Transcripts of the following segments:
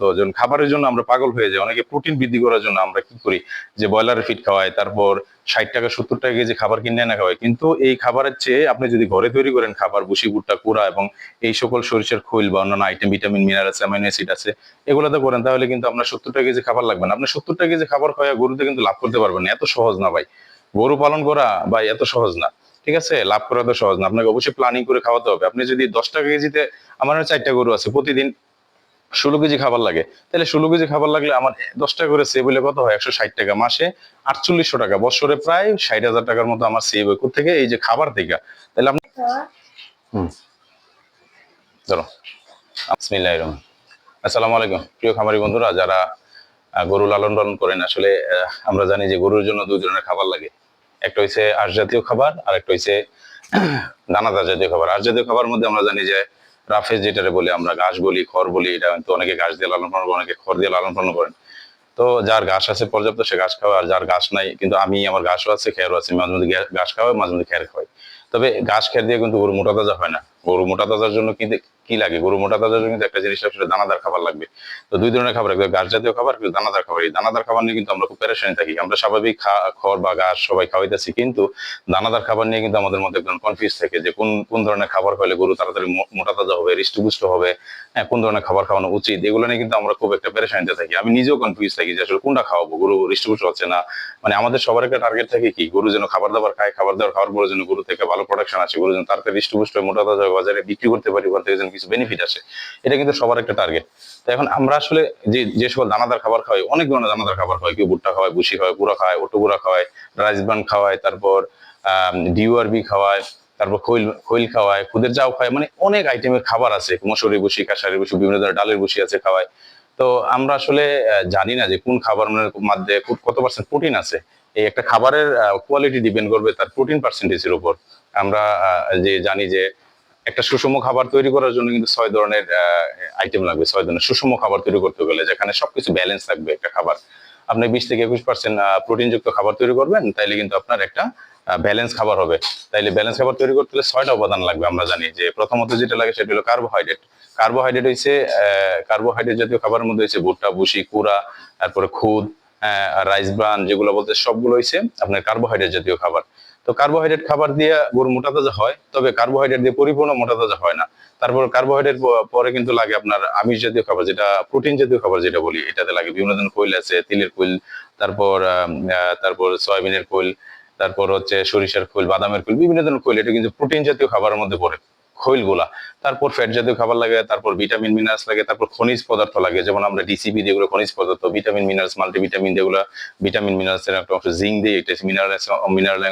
তো যখন খাবারের জন্য আমরা পাগল হয়ে যাই, অনেকে প্রোটিন বৃদ্ধি করার জন্য আমরা কি করি? যে ব্রয়লারের ফিট খাওয়াই, তারপর ষাট টাকা, সত্তর টাকা কেজি খাবার কিনে এনে খাওয়াই। কিন্তু এই খাবারের চেয়ে আপনি যদি ঘরে তৈরি করেন খাবার বুসি ভুট্টা, কুড়া এবং এই সকল সরিষার খৈল বা অন্যান্য item vitamin minerals amino acid আছে, এগুলোতে করেন, তাহলে কিন্তু আপনার সত্তর টাকা কেজি খাবার লাগবে না। আপনি সত্তর টাকা কেজি খাবার খাওয়া গরুতে কিন্তু লাভ করতে পারবেন না। এত সহজ না ভাই। গরু পালন করা ভাই এত সহজ না। ঠিক আছে? লাভ করা তো সহজ না। আপনাকে অবশ্যই প্ল্যানিং করে খাওয়াতে হবে। আপনি যদি দশ টাকা কেজিতে, আমার চারটা গরু আছে। প্রতিদিন ষোলো কেজি খাবার লাগে। তাহলে ষোলো কেজি খাবার লাগলে আমার দশ টাকা করে সেভ হলে কত হয়? একশো ষাট টাকা মাসে। আটচল্লিশশো টাকা। বছরে প্রায় ষাট হাজার টাকার মতো আমার সেভ হয়। থেকে এই যে খাবার থেকে। তাহলে আপনি হুম। ধরো। আসসালামু আলাইকুম। প্রিয় খামারি বন্ধুরা, যারা গরু লালন পালন করেন, আসলে আমরা জানি যে গরুর জন্য দুই ধরনের খাবার লাগে। একটা হচ্ছে আঁশ জাতীয় খাবার আর একটা হচ্ছে দানাদার জাতীয় খাবার। আঁশ জাতীয় খাবার মধ্যে আমরা জানি যে রাফেজ যেটা বলি আমরা ঘাস বলি, খড় বলি, এটা কিন্তু অনেকে ঘাস দিয়ে লালন পালন অনেকে খড় দিয়ে লালন পালন করেন। তো যার ঘাস আছে পর্যাপ্ত সে ঘাস খাওয়া আর যার ঘাস নাই, কিন্তু আমি আমার ঘাসও আছে খেয়ারও আছে, মাঝে মধ্যে ঘাস খাওয়াই মাঝে মধ্যে খেয়ার খাওয়াই। তবে ঘাস খেয়ার দিয়ে কিন্তু গরু মোটা তাজা হয় না। গরু মোটা তাজার জন্য কিন্তু কি লাগে? গরু মোটা তাজার জন্য একটা জিনিস আসলে দানাদার খাবার লাগবে। তো দুই ধরনের খাবার একটা ঘাস জাতীয় খাবার কিন্তু দানাদার খাবার। এই দানাদার খাবার নিয়ে কিন্তু আমরা খুব পেরেশানি থাকি। আমরা স্বাভাবিক খড় বা ঘাস সবাই খাওয়াইতেছি, কিন্তু দানাদার খাবার নিয়ে কিন্তু আমাদের মধ্যে একদম কনফিউজ থাকে যে কোন কোন ধরনের খাবার খাইলে গরু তাড়াতাড়ি মোটা তাজা হবে, হৃষ্টপুষ্ট হবে হ্যাঁ কোন ধরনের খাবার খাওয়ানো উচিত? এগুলো নিয়ে কিন্তু আমরা খুব একটা পেরেশানিতে থাকি। আমি নিজেও কনফিউজ থাকি যে আসলে কোনটা খাওয়াবো, গরু হৃষ্টপুষ্ট হচ্ছে না। মানে আমাদের সবার একটা টার্গেট থাকে কি? গরু যেন খাবার দাবার খায়, খাবার দাবার খাওয়ার পরে যেন গরু থেকে ভালো প্রোডাকশন আসে, গরু যেন তাড়াতাড়ি হৃষ্টপুষ্ট মোটা তাজা বাজারে বিক্রি করতে পারি, ওখান থেকে কিছু বেনিফিট আসে, এটা কিন্তু সবার একটা টার্গেট তো এখন আমরা আসলে যে যে সকল দানাদার খাবার খাওয়াই, অনেক ধরনের দানাদার খাবার খাওয়াই, কেউ ভুট্টা খাওয়ায় বুসি খাওয়ায়, গুঁড়া খাওয়ায়, ওটো গুঁড়া খাওয়ায়, রাইস ব্রান খাওয়ায়, তারপর ডিউআরবি খাওয়ায়, তারপর খৈল খৈল খাওয়ায়, খুদের যাও খাওয়ায় মানে অনেক আইটেমের খাবার আছে মসুরি বসি কাশারি বসি বিভিন্ন ধরনের ডালের বসি আছে খাওয়ায়। তো আমরা আসলে জানি না যে কোন খাবার মধ্যে খুব কত পার্সেন্ট প্রোটিন আছে। এই একটা খাবারের কোয়ালিটি ডিপেন্ড করবে তার প্রোটিন পার্সেন্টেজের উপর। আমরা যে জানি যে একটা সুষম খাবার তৈরি করার জন্য কিন্তু ছয় ধরনের আইটেম লাগবে, ছয় ধরনের সুষম খাবার তৈরি করতে গেলে যেখানে সবকিছু ব্যালেন্স থাকবে একটা খাবার। আপনি বিশ থেকে একুশ পার্সেন্ট প্রোটিনযুক্ত খাবার তৈরি করবেন, তাইলে কিন্তু আপনার একটা ব্যালেন্স খাবার হবে। তাইলে ব্যালেন্স খাবার তৈরি করতে হলে ছয়টা উপাদান লাগবে আমরা জানি, যে প্রথমত যেটা লাগে সেটা হলো কার্বোহাইড্রেট কার্বোহাইড্রেট হচ্ছে কার্বোহাইড্রেট জাতীয় খাবারের মধ্যে হচ্ছে ভুট্টা বুসি কুড়া, তারপরে খুদ রাইস ব্রান যেগুলো বলতে সবগুলো হচ্ছে আপনার কার্বোহাইড্রেট জাতীয় খাবার। তো কার্বোহাইড্রেট খাবার দিয়ে গরু মোটা তাজা হয়, তবে কার্বোহাইড্রেট দিয়ে পরিপূর্ণ মোটা তাজা হয় না। তারপর কার্বোহাইড্রেট পরে কিন্তু লাগে আপনার আমিষ জাতীয় খাবার যেটা প্রোটিন জাতীয় খাবার যেটা বলি, এটাতে লাগে বিভিন্ন ধরনের কোয়েল আছে, তিলের কোয়েল, তারপর তারপর সয়াবিনের কোয়েল, তারপর হচ্ছে সরিষার খোল বাদামের খোল বিভিন্ন ধরনের খোল এটা কিন্তু প্রোটিন জাতীয় খাবারের মধ্যে পড়ে। খৈলগুলা। তারপর ফ্যাট জাতীয় খাবার লাগে, তারপর ভিটামিন মিনারেলস লাগে, তারপর খনিজ পদার্থ লাগে। যেমন আমরা ডিসিপি যেগুলো খনিজ পদার্থ ভিটামিন মিনারেলস মাল্টিভিটামিন যেগুলো ভিটামিন মিনারেলস এর একটা অংশ জিঙ্ক দিই এটা মিনারেলস মিনারেল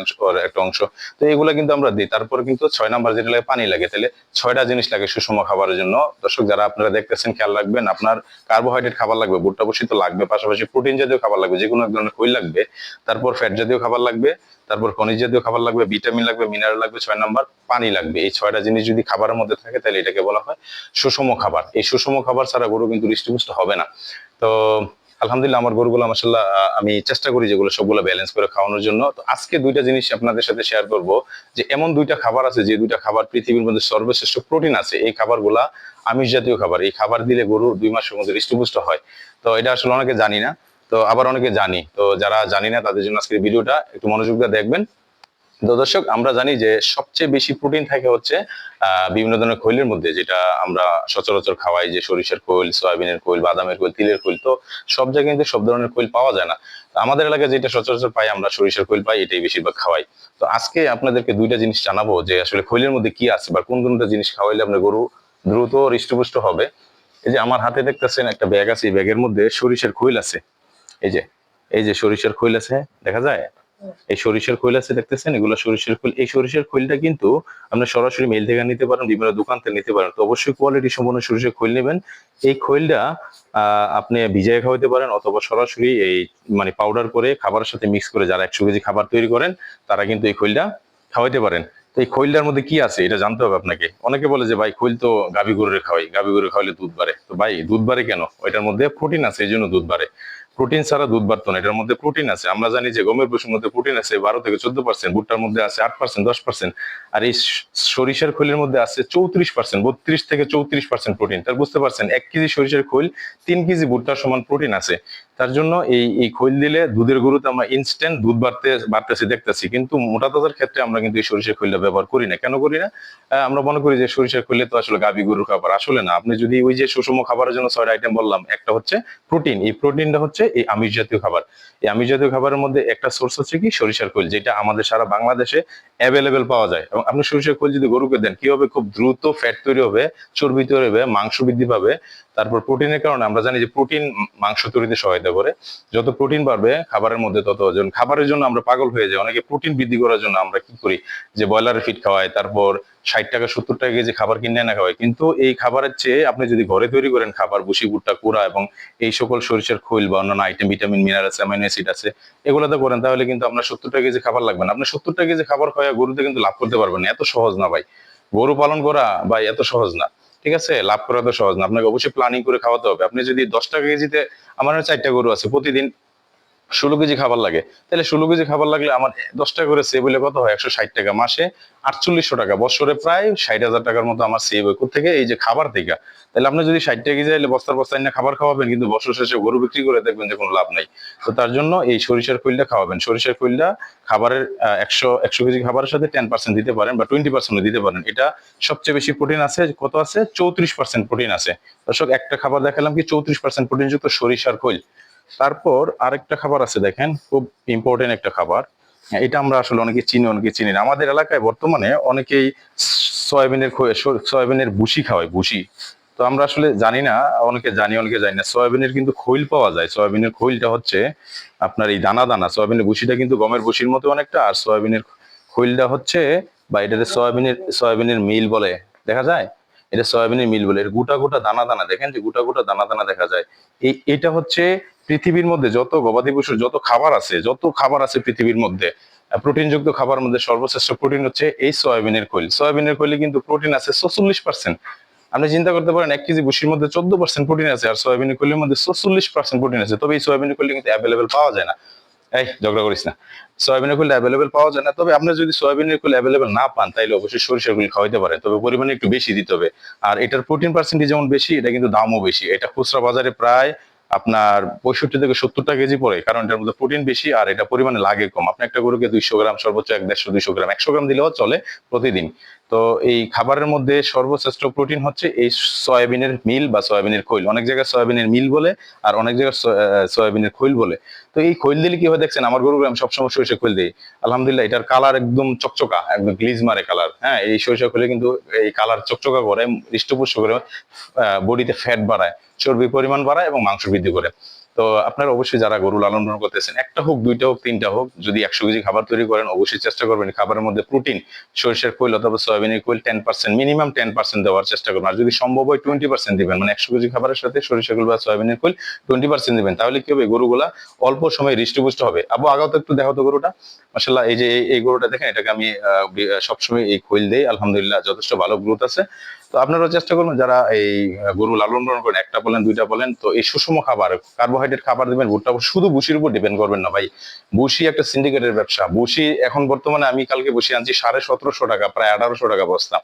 একটা অংশ। তো এগুলো কিন্তু আমরা দিই। তারপর কিন্তু ছয় নাম্বার যেটা লাগে পানি লাগে। তাহলে ছয়টা জিনিস লাগে সুষম খাবারের জন্য। দর্শক, যারা আপনারা দেখতেছেন, খেয়াল রাখবেন, আপনার কার্বোহাইড্রেট খাবার লাগবে, ভুট্টা বসি তো লাগবে, পাশাপাশি প্রোটিন জাতীয় খাবার লাগবে যে কোনো এক ধরনের খৈল লাগবে, তারপর ফ্যাট জাতীয় খাবার লাগবে তারপর খনিজ জাতীয় খাবার লাগবে, ভিটামিন লাগবে মিনারেল লাগবে, ছয় নাম্বার পানি লাগবে। এই ছয়টা জিনিস যদি খাবারের মধ্যে থাকে, তাহলে এটাকে বলা হয় সুষম খাবার। এই সুষম খাবার ছাড়া গরু কিন্তু হৃষ্টপুষ্ট হবে না। তো, আলহামদুলিল্লাহ আমার গরুগুলো মাসাল্লাহ আমি চেষ্টা করি যেগুলো সবগুলো ব্যালেন্স করে খাওয়ানোর জন্য। তো আজকে দুইটা জিনিস আপনাদের সাথে শেয়ার করব, যে এমন দুইটা খাবার আছে, যে দুইটা খাবার পৃথিবীর মধ্যে সর্বশ্রেষ্ঠ প্রোটিন আছে। এই খাবারগুলা আমিষ জাতীয় খাবার। এই খাবার দিলে গরু দুই মাসের মধ্যে হৃষ্টপুষ্ট হয়। তো এটা আসলে অনেকে জানি না। তো আবার অনেকে জানি, তো যারা জানি না তাদের জন্য আজকের ভিডিওটা একটু মনোযোগ দিয়ে দেখবেন। তো দর্শক, আমরা জানি যে সবচেয়ে বেশি প্রোটিন থাকে হচ্ছে বিভিন্ন ধরনের খৈলের মধ্যে, যেটা আমরা সচরাচর খাওয়াই, যে সরিষার খৈল, সয়াবিনের খৈল, বাদামের খৈল, তিলের খৈল, তো সব জায়গায় কিন্তু সব ধরনের খৈল পাওয়া যায় না। আমাদের এলাকায় যেটা সচরাচর পাই, আমরা সরিষার খৈল পাই, এটাই বেশিরভাগ খাওয়াই। তো আজকে আপনাদেরকে দুইটা জিনিস জানাব, যে আসলে খৈলের মধ্যে কি আছে বা কোন কোনটা জিনিস খাওয়াইলে আপনার গরু দ্রুত হৃষ্টপুষ্ট হবে। এই যে আমার হাতে দেখতেছেন একটা ব্যাগ আছে, এই ব্যাগের মধ্যে সরিষার খৈল আছে। এই যে এই যে সরিষার খৈল আছে, দেখা যায়? এই সরিষার খৈল আছে, দেখতেছেন? এগুলো সরিষার খৈল, এই সরিষার খৈলটা কিন্তু আপনি সরাসরি মেল থেকে নিতে পারেন, বিভিন্ন দোকান থেকে নিতে পারেন। তো অবশ্যই কোয়ালিটি সম্পন্ন সরিষার খৈল নেবেন। এই খৈলটা আপনি ভিজিয়ে খাওয়াতে পারেন অথবা সরাসরি এই মানে পাউডার করে খাবারের সাথে মিক্স করে যারা একশো কেজি খাবার তৈরি করেন, তারা কিন্তু এই খৈলটা খাওয়াইতে পারেন। তো এই খৈলটার মধ্যে কি আছে, এটা জানতে হবে আপনাকে। অনেকে বলে যে, ভাই, খৈল তো গাভী গরুরে খাওয়াই, গাভী গরু খাওয়াইলে দুধ বাড়ে। তো ভাই, দুধ বাড়ে কেন? ওইটার মধ্যে প্রোটিন আছে, এই জন্য দুধ বাড়ে। প্রোটিন ছাড়া দুধ বাড়তো না, এটার মধ্যে প্রোটিন আছে। আমরা জানি যে গমের পশুর মধ্যে প্রোটিন আছে, বারো থেকে চোদ্দ পার্সেন্ট ভুট্টার মধ্যে আছে আট পার্সেন্ট দশ পার্সেন্ট আর এই সরিষার খৈলের মধ্যে আছে চৌত্রিশ পার্সেন্ট বত্রিশ থেকে চৌত্রিশ পার্সেন্ট প্রোটিন। তার বুঝতে পারছেন, এক কেজি সরিষার খৈল তিন কেজি ভুট্টার সমান প্রোটিন আছে। তার জন্য এই এই খৈল দিলে দুধের গরুতে আমরা ইনস্ট্যান্ট দুধ বাড়তে, বাড়তেছি, দেখতেছি। কিন্তু মোটা তাজার ক্ষেত্রে আমরা কিন্তু এই সরিষার খৈলটা ব্যবহার করি না। কেন করি না? আমরা মনে করি যে সরিষার খৈলে তো আসলে গাভী গরুর খাবার আসলে না। আপনি যদি ওই যে সুষম খাবারের জন্য ছয়টা আইটেম বললাম, একটা হচ্ছে প্রোটিন এই প্রোটিনটা হচ্ছে এই আমিষ জাতীয় খাবার। এই আমিষ জাতীয় খাবারের মধ্যে একটা সোর্স হচ্ছে কি? সরিষার খৈল, যেটা আমাদের সারা বাংলাদেশে অ্যাভেলেবেল পাওয়া যায়। এবং আপনি সরিষার খৈল যদি গরুকে দেন, কি হবে? খুব দ্রুত ফ্যাট তৈরি হবে, চর্বি তৈরি হবে, মাংস বৃদ্ধি পাবে। তারপর প্রোটিনের কারণে আমরা জানি যে প্রোটিন মাংস তৈরিতে সহায়তা করে। যত প্রোটিন বাড়বে খাবারের মধ্যে তত ওজন খাবারের জন্য আমরা পাগল হয়ে যাই। অনেকে প্রোটিন বৃদ্ধি করার জন্য আমরা কি করি? যে ব্রয়লারের ফিট খাওয়াই, তারপর ষাট টাকা, সত্তর টাকা কেজি খাবার কিনে না খাওয়াই। কিন্তু এই খাবারের চেয়ে আপনি যদি ঘরে তৈরি করেন খাবার বুসি ভুট্টা, কুড়া এবং এই সকল সরিষার খৈল বা অন্যান্য item vitamin minerals amino acid আছে এগুলোতে করেন, তাহলে কিন্তু আপনার সত্তর টাকা কেজি খাবার লাগবে না। আপনি সত্তর টাকা কেজি খাবার খাওয়া গরুতে কিন্তু লাভ করতে পারবেন এত সহজ না ভাই। গরু পালন করা ভাই এত সহজ না। ঠিক আছে? লাভ করা তো সহজ না। আপনাকে অবশ্যই প্ল্যানিং করে খাওয়াতে হবে। আপনি যদি দশটা কেজিতে, আমার চারটা গরু আছে প্রতিদিন। ষোলো কেজি খাবার লাগে। তাহলে ষোলো কেজি খাবার লাগলে আমার দশ টাকা করে সেভ হলে কত হয়? একশো ষাট টাকা মাসে। আটচল্লিশশো টাকা। বছরে প্রায় ষাট হাজার টাকার মতো আমার সেভ হয়। থেকে এই যে খাবার থেকে। তাহলে আপনি যদি ষাট টাকা আইলে বস্তার বস্তায় না খাবার খাওয়াবেন, কিন্তু বছর শেষে গরু বিক্রি করে দেখবেন যে কোনো লাভ নাই। তো তার জন্য এই সরিষার খৈলটা খাওয়াবেন। সরিষার খৈলটা খাবারের একশো একশো কেজি খাবারের সাথে টেন পার্সেন্ট দিতে পারেন বা টোয়েন্টি পার্সেন্ট দিতে পারেন। এটা সবচেয়ে বেশি প্রোটিন আছে। কত আছে? চৌত্রিশ পার্সেন্ট প্রোটিন আছে। দর্শক, একটা খাবার দেখালাম কি চৌত্রিশ পার্সেন্ট প্রোটিন যুক্ত সরিষার খৈল। তারপর আরেকটা খাবার আছে দেখেন, খুব ইম্পর্টেন্ট একটা খাবার। এটা আমরা আসলে অনেকে চিনি অনেকে চিনি না। আমাদের এলাকায় বর্তমানে অনেকেই সয়াবিনের সয়াবিনের বুসি খাওয়ায় বুসি তো আমরা আসলে জানি না, অনেকে জানি অনেকে জানি না। সয়াবিনের কিন্তু খৈল পাওয়া যায়। সয়াবিনের খৈলটা হচ্ছে আপনার এই দানা দানা। সয়াবিনের বুসিটা কিন্তু গমের বুসির মতো অনেকটা, আর সয়াবিনের খৈলটা হচ্ছে বা এটাতে সয়াবিনের সয়াবিনের মিল বলে, দেখা যায়? এটা সয়াবিনের মিল বলে। এর গোটা গোটা দানা দানা, দেখেন যে গোটা গোটা দানা দানা দেখা যায়। এই, এটা হচ্ছে পৃথিবীর মধ্যে যত গবাদি পশুর যত খাবার আছে, যত খাবার আছে পৃথিবীর মধ্যে প্রোটিনযুক্ত খাবার মধ্যে সর্বশ্রেষ্ঠ প্রোটিন হচ্ছে এই সয়াবিনের খৈল। সয়াবিনের খৈলে কিন্তু প্রোটিন আছে চল্লিশ পার্সেন্ট আপনি চিন্তা করতে পারেন, এক কেজি ভুসির মধ্যে চোদ্দ পার্সেন্ট প্রোটিন আছে আর সয়াবিনের খৈলের মধ্যে চল্লিশ পার্সেন্ট প্রোটিন আছে। তবে এই সয়াবিনের খৈল কিন্তু অ্যাভেলেবেল পাওয়া যায় না। এই, ঝগড়া করিস না। সয়াবিনের খৈল অ্যাভেলেবেল পাওয়া যায় না। তবে আপনি যদি সয়াবিনের খৈল অ্যাভেলেবেল না পান তাহলে অবশ্যই সরিষার খৈল খাওয়াইতে পারেন। তবে পরিমাণে একটু বেশি দিতে হবে। আর এটার প্রোটিন পার্সেন্টেজ যেমন বেশি, এটা কিন্তু দামও বেশি। এটা খুচরা বাজারে প্রায় আপনার পঁয়ষট্টি থেকে সত্তরটা কেজি পড়ে, কারণ এটার মধ্যে প্রোটিন বেশি আর এটা পরিমাণে লাগে কম। আপনি একটা গরুকে দুইশো গ্রাম, সর্বোচ্চ এক দেড়শো, দুইশো গ্রাম, একশো গ্রাম দিলেও চলে প্রতিদিন। তো এই খাবারের মধ্যে সর্বশ্রেষ্ঠ প্রোটিন হচ্ছে এই সয়াবিনের মিল বা সয়াবিনের খৈল। অনেক জায়গায় সয়াবিনের মিল বলে আর অনেক জায়গায় সয়াবিনের খৈল বলে। তো এই খৈল দিলে কি হয় দেখছেন, আমার গরু আমি সবসময় সরিষা খৈল দিই। আলহামদুলিল্লাহ, এটার কালার একদম চকচকা, একদম গ্লিজ মারে কালার হ্যাঁ এই সরিষা খৈলে কিন্তু এই কালার চকচকা করে হৃষ্টপুষ্ট করে বডিতে ফ্যাট বাড়ায় চর্বির পরিমাণ বাড়ায় এবং মাংস বৃদ্ধি করে। তো আপনারা অবশ্যই যারা গরু লালন পালন করতেছেন, একটা হোক, দুইটা হোক, তিনটা হোক, যদি একশো কেজি খাবার তৈরি করেন, অবশ্যই চেষ্টা করবেন খাবারের মধ্যে প্রোটিন সরিষার কোয়েল অথবা সয়াবিনের কোয়েল ten percent minimum ten percent দেওয়ার চেষ্টা করবেন আর যদি সম্ভব হয় টোয়েন্টি পার্সেন্ট দিবেন মানে একশো কেজি খাবারের সাথে সরিষার কোয়েল বা সয়াবিনের কোয়েল টোয়েন্টি পার্সেন্ট দিবেন। তাহলে কি হবে? গরুগুলা অল্প সময় হৃষ্টপুষ্ট হবে। আবু আগাও তো একটু দেখো তো গরুটা। মাসাল্লাহ এই যে এই- গরুটা দেখেন, এটাকে আমি সবসময় এই খৈল দেই। আলহামদুলিল্লাহ, যথেষ্ট ভালো গ্রোথ আছে। তো আপনারাও চেষ্টা করবেন যারা এই গরু লালন পালন করেন, একটা বলেন, দুইটা বলেন, তো এই সুষম খাবার কার্বোহাইড্রেট খাবার দিবেন, ভুট্টা শুধু বুসির উপর ডিপেন্ড করবেন না ভাই। বুসি একটা সিন্ডিকেটের ব্যবসা। বুসি এখন বর্তমানে আমি কালকে বসে আনছি সাড়ে সতেরোশো টাকা, প্রায় আঠারোশো টাকা বস্তা।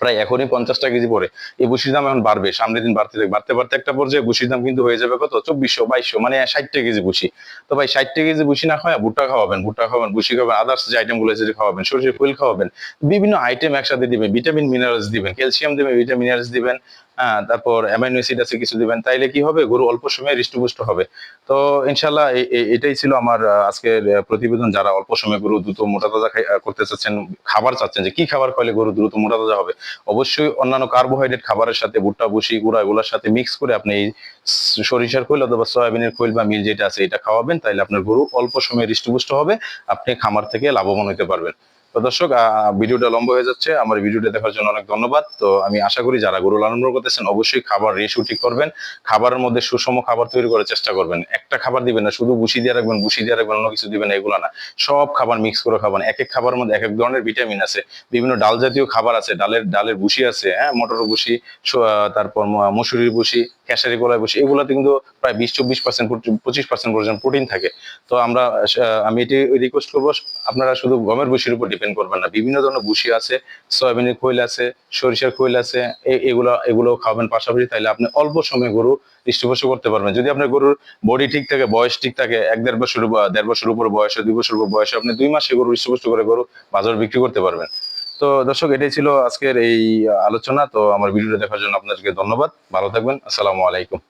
প্রায় এখনই পঞ্চাশ টাকা কেজি পড়ে। এই বুসির দাম এখন বাড়বে, সামনের দিন বাড়তে থাকবে বাড়তে বাড়তে একটা পর্যায়ে বুসির দাম কিন্তু হয়ে যাবে কত? চব্বিশশো, বাইশশো মানে ষাট টাকা কেজি বুসি তো ভাই ষাট টাকা কেজি বুসি না খাওয়া, ভুট্টা খাওয়াবেন ভুট্টা খাওয়াবেন বুসি খাওয়াবেন আদার্স যে আইটেমগুলো আছে খাওয়াবেন, সরষের ফুল খাওয়াবেন, বিভিন্ন আইটেম একসাথে দিবেন ভিটামিন মিনারেলস দিবেন ক্যালসিয়াম দিবেন ভিটামিন মিনারেলস দিবেন তারপর অ্যামাইনো অ্যাসিড আছে কিছু দিবেন, তাইলে কি হবে? গরু অল্প সময়ে হৃষ্টপুষ্ট হবে। তো ইনশাল্লাহ এটাই ছিল আমার আজকের প্রতিবেদন। যারা অল্প সময়ে গরু দ্রুত মোটা তাজা করতে চাচ্ছেন, খাবার চাচ্ছেন, যে কি খাবার খাইলে গরু দ্রুত মোটা তাজা হবে? অবশ্যই অন্যান্য কার্বোহাইড্রেট খাবারের সাথে ভুট্টা, ভুসি, গুঁড়া, এগুলোর সাথে মিক্স করে আপনি এই সরিষার খৈল অথবা সয়াবিনের খৈল বা মিল যেটা আছে, এটা খাওয়াবেন, তাইলে আপনার গরু অল্প সময়ে হৃষ্টপুষ্ট হবে, আপনি খামার থেকে লাভবান হতে পারবেন। তো দর্শক ভিডিওটা লম্বা হয়ে যাচ্ছে। আমার ভিডিওটা দেখার জন্য অনেক ধন্যবাদ। তো আমি আশা করি যারা গরু লালন করতেছেন, অবশ্যই খাবার রেশিও ঠিক করবেন। খাবারের মধ্যে সুষম খাবার তৈরি করার চেষ্টা করবেন। একটা খাবার দিবেন না, শুধু বুসি দিয়ে রাখবেন বুসি দিয়ে রাখবেন, অন্য কিছু দিবেন এগুলো না। সব খাবার মিক্স করে খাবেন। এক এক খাবারের মধ্যে এক এক ধরনের ভিটামিন আছে। বিভিন্ন ডাল জাতীয় খাবার আছে। ডালের ডালের বুসি আছে হ্যাঁ? মটর বুসি তারপর মসুরির বুসি ক্যাশারি গলায় বুসি এগুলোতে কিন্তু প্রায় বিশ, চব্বিশ পার্সেন্ট পঁচিশ পার্সেন্ট পর্যন্ত প্রোটিন থাকে। তো আমরা আমি এটি রিকোয়েস্ট করব, আপনারা শুধু গমের বুসির উপর ডিপেন্ড করবেন না। বিভিন্ন ধরনের ভুসি আছে, সয়াবিনের খৈল আছে, সরিষার খৈল আছে এগুলো এগুলো খাবেন পাশাপাশি তাইলে আপনি অল্প সময়ে গরু হৃষ্টপুষ্ট করতে পারবেন। যদি আপনার গরুর বডি ঠিক থাকে, বয়স ঠিক থাকে, এক দেড় বছর দেড় বছর উপর বয়সে, দুই বছর উপর বয়সে আপনি দুই মাসে গরু হৃষ্টপুষ্ট করে গরু বাজার বিক্রি করতে পারবেন। তো দর্শক, এটাই ছিল আজকের এই আলোচনা। তো আমার ভিডিওটা দেখার জন্য আপনাদেরকে ধন্যবাদ। ভালো থাকবেন। আসসালামু আলাইকুম।